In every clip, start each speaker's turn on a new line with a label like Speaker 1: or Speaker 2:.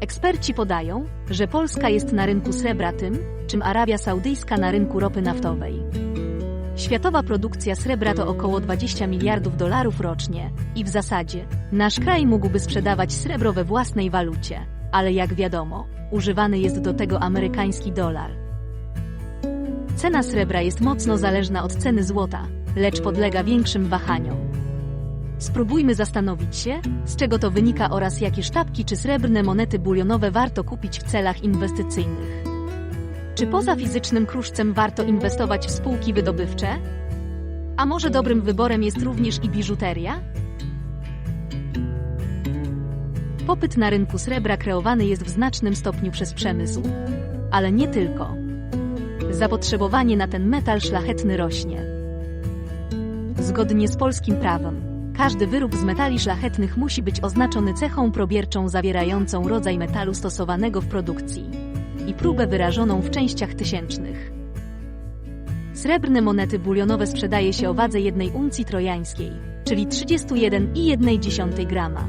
Speaker 1: Eksperci podają, że Polska jest na rynku srebra tym, czym Arabia Saudyjska na rynku ropy naftowej. Światowa produkcja srebra to około 20 miliardów dolarów rocznie i w zasadzie nasz kraj mógłby sprzedawać srebro we własnej walucie, ale jak wiadomo, używany jest do tego amerykański dolar. Cena srebra jest mocno zależna od ceny złota, lecz podlega większym wahaniom. Spróbujmy zastanowić się, z czego to wynika oraz jakie sztabki czy srebrne monety bulionowe warto kupić w celach inwestycyjnych. Czy poza fizycznym kruszcem warto inwestować w spółki wydobywcze? A może dobrym wyborem jest również i biżuteria? Popyt na rynku srebra kreowany jest w znacznym stopniu przez przemysł. Ale nie tylko. Zapotrzebowanie na ten metal szlachetny rośnie. Zgodnie z polskim prawem, każdy wyrób z metali szlachetnych musi być oznaczony cechą probierczą zawierającą rodzaj metalu stosowanego w produkcji i próbę wyrażoną w częściach tysięcznych. Srebrne monety bulionowe sprzedaje się o wadze jednej uncji trojańskiej, czyli 31,1 grama.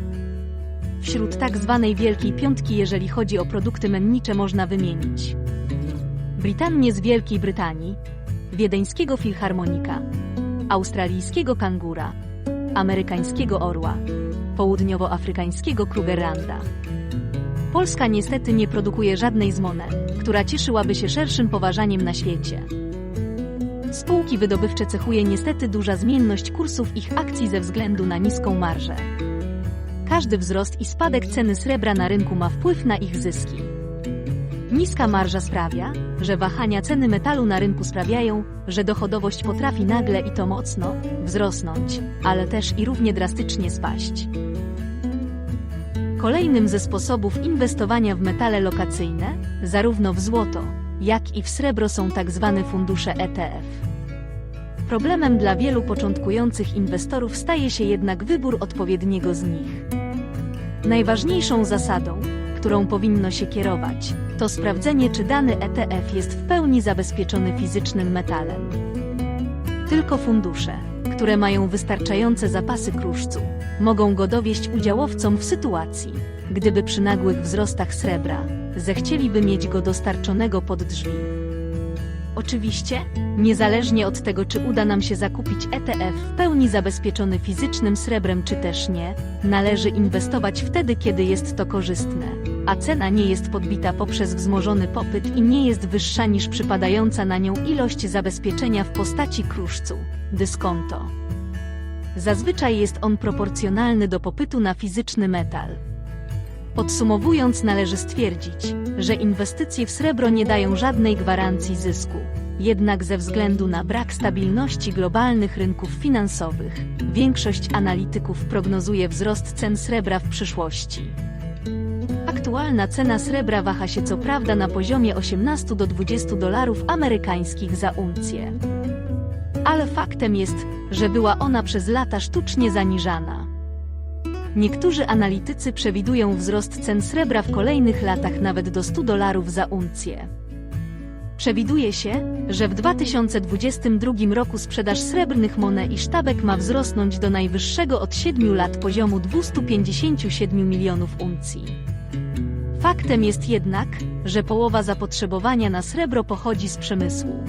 Speaker 1: Wśród tak zwanej Wielkiej Piątki, jeżeli chodzi o produkty mennicze, można wymienić Britannię z Wielkiej Brytanii, wiedeńskiego filharmonika, australijskiego kangura, amerykańskiego orła, południowoafrykańskiego Krugerranda. Polska niestety nie produkuje żadnej z monet, która cieszyłaby się szerszym poważaniem na świecie. Spółki wydobywcze cechuje niestety duża zmienność kursów ich akcji ze względu na niską marżę. Każdy wzrost i spadek ceny srebra na rynku ma wpływ na ich zyski. Niska marża sprawia, że wahania ceny metalu na rynku sprawiają, że dochodowość potrafi nagle i to mocno wzrosnąć, ale też i równie drastycznie spaść. Kolejnym ze sposobów inwestowania w metale lokacyjne, zarówno w złoto, jak i w srebro są tak zwane fundusze ETF. Problemem dla wielu początkujących inwestorów staje się jednak wybór odpowiedniego z nich. Najważniejszą zasadą, którą powinno się kierować, to sprawdzenie, czy dany ETF jest w pełni zabezpieczony fizycznym metalem. Tylko fundusze, które mają wystarczające zapasy kruszcu, mogą go dowieść udziałowcom w sytuacji, gdyby przy nagłych wzrostach srebra zechcieliby mieć go dostarczonego pod drzwi. Oczywiście, niezależnie od tego, czy uda nam się zakupić ETF w pełni zabezpieczony fizycznym srebrem, czy też nie, należy inwestować wtedy, kiedy jest to korzystne, a cena nie jest podbita poprzez wzmożony popyt i nie jest wyższa niż przypadająca na nią ilość zabezpieczenia w postaci kruszcu, dyskonto. Zazwyczaj jest on proporcjonalny do popytu na fizyczny metal. Podsumowując, należy stwierdzić, że inwestycje w srebro nie dają żadnej gwarancji zysku. Jednak ze względu na brak stabilności globalnych rynków finansowych, większość analityków prognozuje wzrost cen srebra w przyszłości. Aktualna cena srebra waha się co prawda na poziomie 18 do 20 dolarów amerykańskich za uncję. Ale faktem jest, że była ona przez lata sztucznie zaniżana. Niektórzy analitycy przewidują wzrost cen srebra w kolejnych latach nawet do 100 dolarów za uncję. Przewiduje się, że w 2022 roku sprzedaż srebrnych monet i sztabek ma wzrosnąć do najwyższego od 7 lat poziomu 257 milionów uncji. Faktem jest jednak, że połowa zapotrzebowania na srebro pochodzi z przemysłu.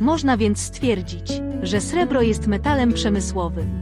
Speaker 1: Można więc stwierdzić, że srebro jest metalem przemysłowym.